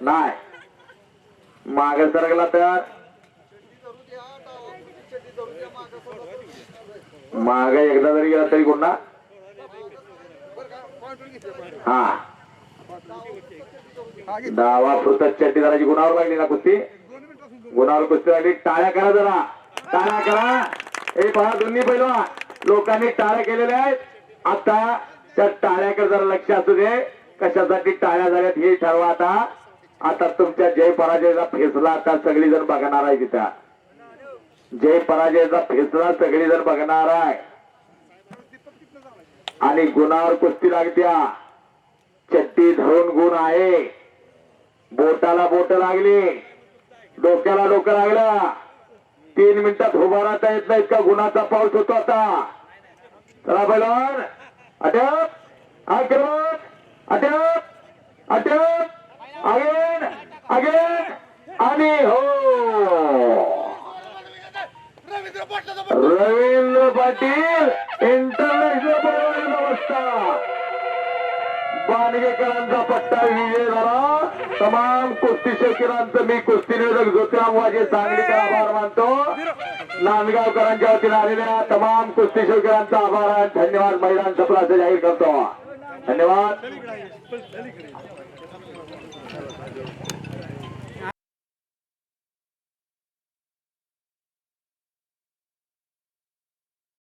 नाही. मागे सरकला तर. माग एकदा जरी गेला तरी गुन्हा. हा. डावा फुरत चड्डी जराची गुणावर लागली ना कुस्ती? गुणावर कुस्ती लागली. टाळ्या करा जरा. टाळ्या करा. हे पहा दोन्ही पहिला लोकांनी टाळ्या केलेल्या आहेत. आता त्या टाळ्याकडे जरा लक्ष असू दे. कशासाठी टाळ्या झाल्यात हे ठरवा आता. आता तुमच्या जय पराजयचा फेसला आता सगळी जण बघणार आहे तिथं. जय पराजयचा फेसला सगळी जण बघणार आहे. आणि गुणावर कुस्ती लागत्या. चट्टी धरून गुण आहे. बोटाला बोट लागली. डोक्याला डोकं लागलं. तीन मिनिटात उभा राहता येत नाही इतका गुणाचा पाऊस होतो आता. चला बैलवान अटक. आक्रमक अटक. अटक. अगेन आणि हो। रवींद्र पाटील इंटरनॅशनल बॉल व्यवस्था बाणगेकरांचा पट्टा विजय झाला. तमाम कुस्ती शौकीरांचं मी कुस्ती निरोधक ज्योतिराम वाजे सांगलीकर आभार मानतो. नांदगावकरांच्या वतीने आलेल्या तमाम कुस्ती शौकीरांचा आभार धन्यवाद. मैदान सफळ असं जाहीर करतो. धन्यवाद.